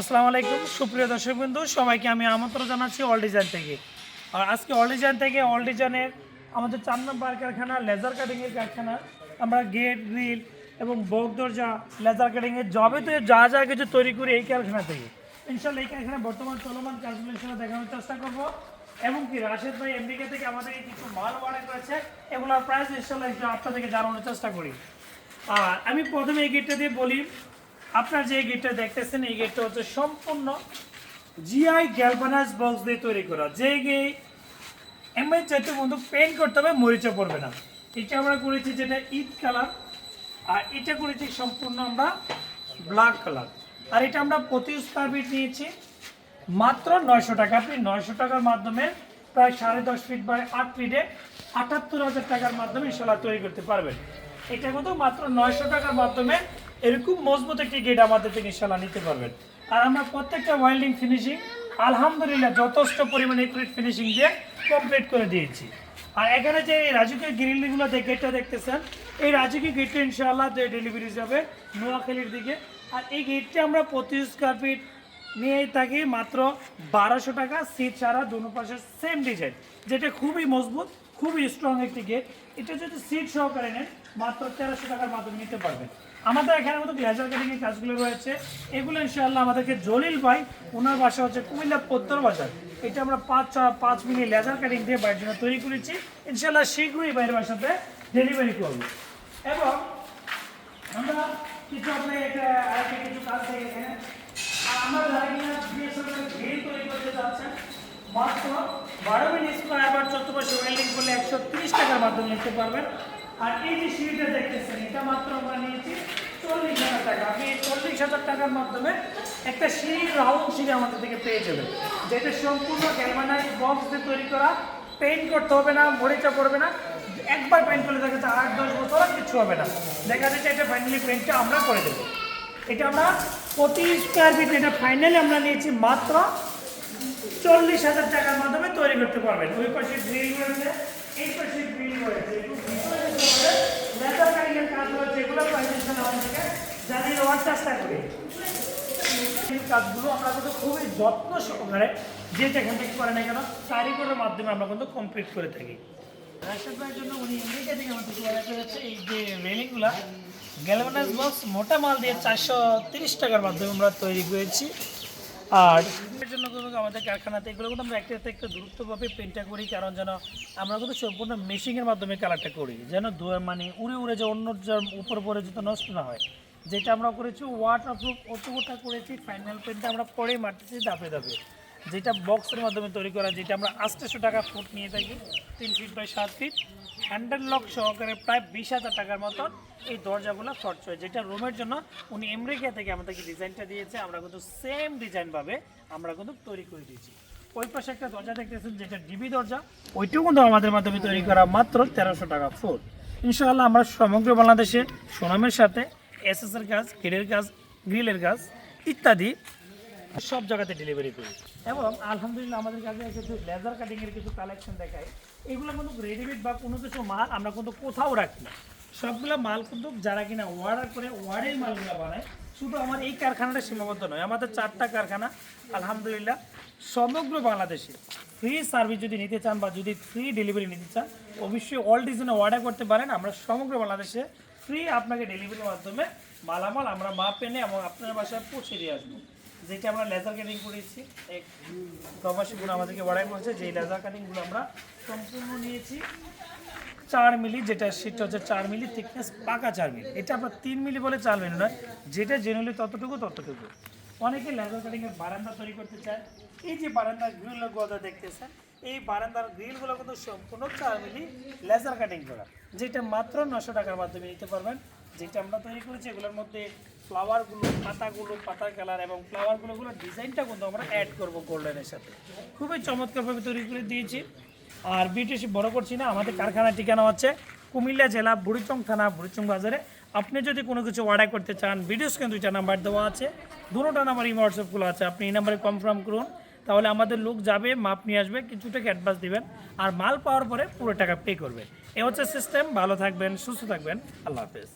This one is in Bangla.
আসসালামু আলাইকুম, সুপ্রিয় দর্শক বিন্দু সবাইকে আমি আমন্ত্রণ জানাচ্ছি অল ডিজাইন থেকে। আর আজকে অল ডিজাইন থেকে অল ডিজাইনের আমাদের চার নম্বর কারখানা লেজার কাটিংয়ের কারখানা। আমরা গেট গ্রিল এবং বোক দরজা লেজার কাটিংয়ের জবে তো যা যা কিছু তৈরি করি এই কারখানা থেকে। ইনশাল্লাহ এই কারখানা বর্তমান চলমান কাজগুলো দেখানোর চেষ্টা করব। এবং কি, রাশেদ ভাই আমেরিকা থেকে আমাদের কিছু মাল অর্ডার করেছে, এগুলোর প্রাইস ইনশাল্লাহ আপনাদেরকে জানানোর চেষ্টা করি। আর আমি প্রথমে এই গেটটা দিয়ে বলি আপনার যে গেটটা দেখতেছেন, এই গেটটা হচ্ছে সম্পূর্ণ জিআই গ্যালভানাইজ বক্স দিয়ে তৈরি করা। যে গে এমআই চাইতে বন্ধু পেন্ট করতে হবে, মরিচা পড়বে না। এটা আমরা করেছি যেটা ইট কালার, আর এটা করেছি সম্পূর্ণ আমরা ব্ল্যাক কালার। আর এটা আমরা প্রতি স্কোয়ার ফিট নিয়েছি, মাত্র নয়শো টাকা। আপনি নয়শো টাকার মাধ্যমে প্রায় সাড়ে দশ ফিট বাই আট ফিটে আটাত্তর হাজার টাকার মাধ্যমে ইনশাল্লাহ তৈরি করতে পারবেন। এটা কিন্তু মাত্র নয়শো টাকার মাধ্যমে এরকম মজবুত একটি গেট আমাদের থেকে ইনশাল্লাহ নিতে পারবেন। আর আমরা প্রত্যেকটা ওয়েল্ডিং ফিনিশিং আলহামদুলিল্লাহ যথেষ্ট পরিমাণে একুরেট ফিনিশিং দিয়ে কমপ্লিট করে দিয়েছি। আর এখানে যে এই রাজুকের গ্রিলগুলো গেটটা দেখতেছেন, এই রাজুকি গেটটা ইনশাআল্লাহ ডেলিভারি যাবে নোয়াখালীর দিকে। আর এই গেটটা আমরা প্রতি স্কোয়ার ফিট নিয়ে থাকি মাত্র বারোশো টাকা, সিট ছাড়া দুনো পাশে সেম ডিজাইন যেটা খুবই মজবুত। খুবই স্ট্রং একটি গেট এটা যদি সিট সহকারে নেন, মাত্র তেরোশো টাকার মাধ্যমে নিতে পারবেন। আমাদের এখানে মতো লেজার কাটিংয়ের কাজগুলো রয়েছে। এগুলো ইনশাআল্লাহ আমাদেরকে জলিল ভাই ওনার বাসা হচ্ছে কুমিল্লা পত্তর বাজার। এটা আমরা পাঁচ পাঁচ মিনিট লেজার কাটিং দিয়ে বাইরের জন্য তৈরি করেছি। ইনশাআল্লাহ শীঘ্রই বাইরের বাসাতে ডেলিভারি করব। এবং আমরা কিছু আপনার কিছু কাজ আমরা তৈরি করতে যাচ্ছেন, মাত্র বারো মিনিট স্কোয়ার করলে একশো টাকার মাধ্যমে নিতে পারবেন। আর এই যে সিঁড়িটা দেখতেছেন, এটা মাত্র আমরা নিয়েছি চল্লিশ হাজার টাকা। আপনি চল্লিশ হাজার টাকার মাধ্যমে একটা সিঁড়ি, রাউন্ড সিঁড়ি আমাদের থেকে পেয়ে যাবেন। যেটা সম্পূর্ণ গ্যালভানাইজ বক্স দিয়ে তৈরি করা। পেইন্ট করতে হবে না, মরিচা পড়বে না। একবার পেইন্ট করলে দেখা যাচ্ছে আট, দশ বছর আর কিছু হবে না। দেখা যাচ্ছে এটা ফাইনালি পেইন্টটা আমরা করে দেবো। এটা আমরা প্রতি স্কোয়ার ফিট এটা ফাইনালি আমরা নিয়েছি মাত্র চল্লিশ হাজার টাকার মাধ্যমে করতে পারবেন। ওই পাশে গ্রিল রয়েছে, এই পাশে গ্রিল রয়েছে। কাজগুলো আমরা কিন্তু খুবই যত্ন সহকারে করে না কেন মাধ্যমে আমরা কিন্তু কমপ্লিট করে থাকি। জন্য এই যে রেলিংগুলা মোটা মাল দিয়ে চারশো তিরিশ টাকার মাধ্যমে আমরা তৈরি করেছি। আর এর জন্য পেন্টটা করি, কারণ যেন আমরা সম্পূর্ণ মেশিনের মাধ্যমে কালারটা করি, যেন মানে উড়ে উড়ে যে অন্য উপর পরে যাতে নষ্ট না হয়। যেটা আমরা করেছি ওয়াটার প্রুফ অতটা করেছি ফাইনাল পেন্টটা আমরা পরেই মারতেছি দাপে দাপে। যেটা বক্সের মাধ্যমে তৈরি করা, যেটা আমরা আটশোশো টাকা ফুট নিয়ে থাকি, তিন ফিট বাই সাত ফিট হ্যান্ডেল লক সহকারে প্রায় বিশ হাজার টাকার মতন এই দরজাগুলো খরচ হয় যেটা রুমের জন্য উনি আমেরিকা থেকে আমাদেরকে ডিজাইনটা দিয়েছে। আমরা কিন্তু সেম ডিজাইনভাবে আমরা কিন্তু তৈরি করে দিয়েছি। ওই পাশে একটা দরজা দেখতেছেন, যেটা ডিবি দরজা। ওইটাও কিন্তু আমাদের মাধ্যমে তৈরি করা মাত্র তেরোশো টাকা ফুট ইনশাআল্লাহ আমরা সমগ্র বাংলাদেশে সোনামের সাথে এসএসের কাজ গেটের কাজ গ্রিলের কাজ ইত্যাদি সব জায়গাতে ডেলিভারি করি। এবং আলহামদুলিল্লাহ আমাদের কাছে কিছু লেজার কাটিংয়ের কিছু কালেকশন দেখায়, এগুলো কিন্তু রেডিমেড বা কোনো কিছু মাল আমরা কিন্তু কোথাও রাখি না। সবগুলো মাল কিন্তু যারা কিনা অর্ডার করে ওয়ার্ডের মালগুলো বানায়। শুধু আমার এই কারখানাটা সীমাবদ্ধ নয়, আমাদের চারটা কারখানা, আলহামদুলিল্লাহ, সমগ্র বাংলাদেশে ফ্রি সার্ভিস যদি নিতে চান বা যদি ফ্রি ডেলিভারি নিতে চান, অবশ্যই অল ডিজাইনে অর্ডার করতে পারেন। আমরা সমগ্র বাংলাদেশে ফ্রি আপনাকে ডেলিভারির মাধ্যমে মালামাল আমরা মাপ এনে এবং আপনার বাসায় পৌঁছে দিয়ে আসব। যেটা আমরা লেজার কাটিং করেছি এক প্রবাসীগুলো আমাদেরকে অর্ডার করেছে যে লেজার কাটিংগুলো আমরা সম্পূর্ণ নিয়েছি, চার মিলি যেটা, সেটা হচ্ছে চার মিলি থিকনেস পাকা চার মিলি। এটা আপনার তিন মিলি বলে চার মিলি নয় যেটা জেনারেলি ততটুকু ততটুকু। অনেকে লেজার কাটিংয়ের বারান্দা তৈরি করতে চায়। এই যে বারান্দার গ্রিলগুলো দেখতেছেন, এই বারান্দার গ্রিলগুলো কিন্তু সম্পূর্ণ চার মিলি লেজার কাটিং করা, যেটা মাত্র নশো টাকার মাধ্যমে নিতে পারবেন, যেটা আমরা তৈরি করেছি, এগুলোর মধ্যে ফ্লাওয়ারগুলো পাতাগুলো, পাতার কালার এবং ফ্লাওয়ারগুলো গুলো ডিজাইনটা কিন্তু আমরা অ্যাড করব গোল্ডেনের সাথে। খুবই চমৎকারভাবে তৈরি করে দিয়েছি। আর বিটিসি বড় করছি না, আমাদের কারখানার ঠিকানা হচ্ছে কুমিল্লা জেলা বুড়িচং থানা, বুড়িচং বাজারে। আপনি যদি কোনো কিছু অর্ডার করতে চান ভিডিও স্ক্রিন দুইটা নাম্বার দেওয়া আছে। দুটোটা নাম্বার এই হোয়াটসঅ্যাপগুলো আছে। আপনি এই নাম্বারে কনফার্ম করুন, তাহলে আমাদের লোক যাবে, মাপ নিয়ে আসবে, কিছু টাকা অ্যাডভান্স দিবেন, আর মাল পাওয়ার পরে পুরো টাকা পে করবে। এ হচ্ছে সিস্টেম ভালো থাকবেন, সুস্থ থাকবেন, আল্লাহ হাফেজ।